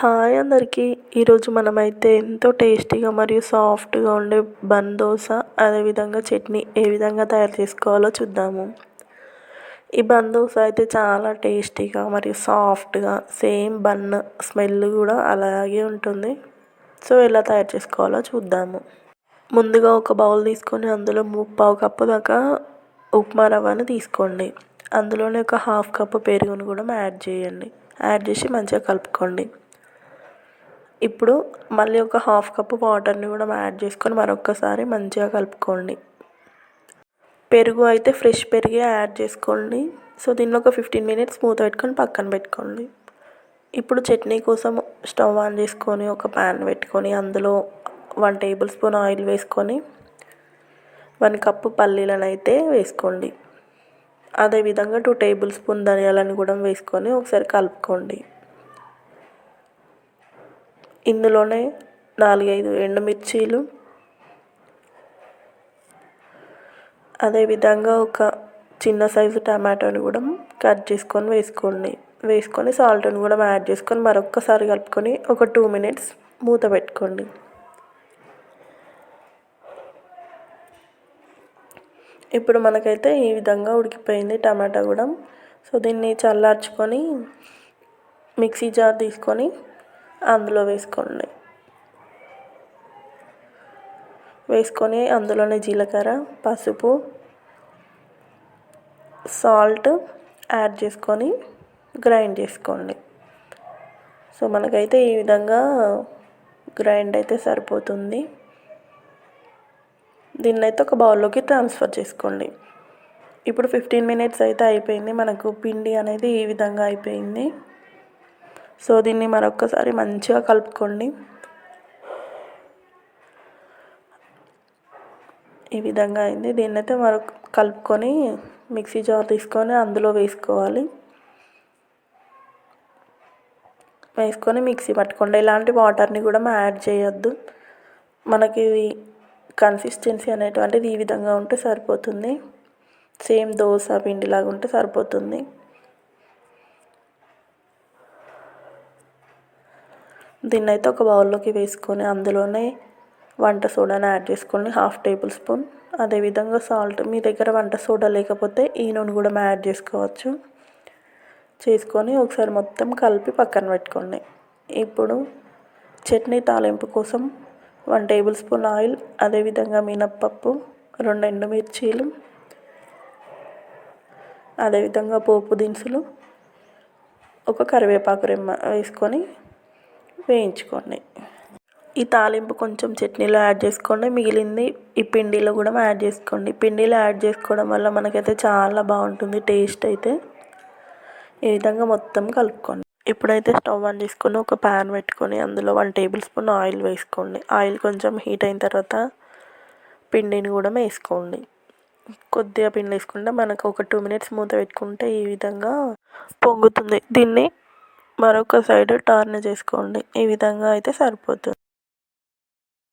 Hi అందరికీ. ఈరోజు మనమైతే ఎంతో టేస్టీగా మరియు సాఫ్ట్గా ఉండే బన్ దోశ అదేవిధంగా చట్నీ ఏ విధంగా తయారు చేసుకోవాలో చూద్దాము. ఈ బన్ దోశ అయితే చాలా టేస్టీగా మరియు సాఫ్ట్గా సేమ్ బన్ స్మెల్ కూడా అలాగే ఉంటుంది. సో ఎలా తయారు చేసుకోవాలో చూద్దాము. ముందుగా ఒక బౌల్ తీసుకొని అందులో ముప్పావు కప్పు దాకా ఉప్మా రవ్వను తీసుకోండి. అందులోనే ఒక హాఫ్ కప్పు పెరుగును కూడా యాడ్ చేయండి. యాడ్ చేసి మంచిగా కలుపుకోండి. ఇప్పుడు మళ్ళీ ఒక హాఫ్ కప్పు వాటర్ని కూడా యాడ్ చేసుకొని మరొకసారి మంచిగా కలుపుకోండి. పెరుగు అయితే ఫ్రెష్ పెరిగే యాడ్ చేసుకోండి. సో దీనిలో ఒక ఫిఫ్టీన్ మినిట్స్ మూత పెట్టుకొని పక్కన పెట్టుకోండి. ఇప్పుడు చట్నీ కోసం స్టవ్ ఆన్ చేసుకొని ఒక ప్యాన్ పెట్టుకొని అందులో వన్ టేబుల్ స్పూన్ ఆయిల్ వేసుకొని వన్ కప్పు పల్లీలను అయితే వేసుకోండి. అదేవిధంగా టూ టేబుల్ స్పూన్ ధనియాలను కూడా వేసుకొని ఒకసారి కలుపుకోండి. ఇందులోనే నాలుగైదు ఎండుమిర్చీలు. అదేవిధంగా ఒక చిన్న సైజు టమాటోని కూడా కట్ చేసుకొని వేసుకోండి. వేసుకొని సాల్ట్ని కూడా యాడ్ చేసుకొని మరొక్కసారి కలుపుకొని ఒక టూ మినిట్స్ మూత పెట్టుకోండి. ఇప్పుడు మనకైతే ఈ విధంగా ఉడికిపోయింది టమాటా కూడా. సో దీన్ని చల్లార్చుకొని మిక్సీ జార్ తీసుకొని అందులో వేసుకోండి. వేసుకొని అందులోనే జీలకర్ర పసుపు సాల్ట్ యాడ్ చేసుకొని గ్రైండ్ చేసుకోండి. సో మనకైతే ఈ విధంగా గ్రైండ్ అయితే సరిపోతుంది. దీన్నైతే ఒక బౌల్లోకి ట్రాన్స్ఫర్ చేసుకోండి. ఇప్పుడు ఫిఫ్టీన్ మినిట్స్ అయితే అయిపోయింది. మనకు పిండి అనేది ఈ విధంగా అయిపోయింది. సో దీన్ని మరొకసారి మంచిగా కలుపుకోండి. ఈ విధంగా అయింది. దీన్ని అయితే మరొక కలుపుకొని మిక్సీ జార్ తీసుకొని అందులో వేసుకోవాలి. వేసుకొని మిక్సీ పట్టుకోండి. ఇలాంటి వాటర్ని కూడా యాడ్ చేయొద్దు. మనకి ఇది కన్సిస్టెన్సీ అనేటువంటిది ఈ విధంగా ఉంటే సరిపోతుంది. సేమ్ దోశ పిండిలాగా ఉంటే సరిపోతుంది. దీన్ని అయితే ఒక బౌల్లోకి వేసుకొని అందులోనే వంట సోడాని యాడ్ చేసుకోండి హాఫ్ టేబుల్ స్పూన్. అదేవిధంగా సాల్ట్ మీ దగ్గర వంట సోడా లేకపోతే ఈ నూనె కూడా యాడ్ చేసుకోవచ్చు. చేసుకొని ఒకసారి మొత్తం కలిపి పక్కన పెట్టుకోండి. ఇప్పుడు చట్నీ తాలింపు కోసం వన్ టేబుల్ స్పూన్ ఆయిల్ అదేవిధంగా మినప్పప్పు రెండు ఎండుమిర్చీలు అదేవిధంగా పోపు దినుసులు ఒక కరివేపాకు రెమ్మ వేసుకొని వేయించుకోండి. ఈ తాలింపు కొంచెం చట్నీలో యాడ్ చేసుకోండి. మిగిలింది ఈ పిండిలో కూడా యాడ్ చేసుకోండి. పిండిలో యాడ్ చేసుకోవడం వల్ల మనకైతే చాలా బాగుంటుంది టేస్ట్ అయితే. ఈ విధంగా మొత్తం కలుపుకోండి. ఇప్పుడైతే స్టవ్ ఆన్ చేసుకొని ఒక ప్యాన్ పెట్టుకొని అందులో వన్ టేబుల్ స్పూన్ ఆయిల్ వేసుకోండి. ఆయిల్ కొంచెం హీట్ అయిన తర్వాత పిండిని కూడా వేసుకోండి. కొద్దిగా పిండి వేసుకుంటే మనకు ఒక టూ మినిట్స్ మూత పెట్టుకుంటే ఈ విధంగా పొంగుతుంది. దీన్ని మరొక సైడ్ టర్న్ చేసుకోండి. ఈ విధంగా అయితే సరిపోతుంది.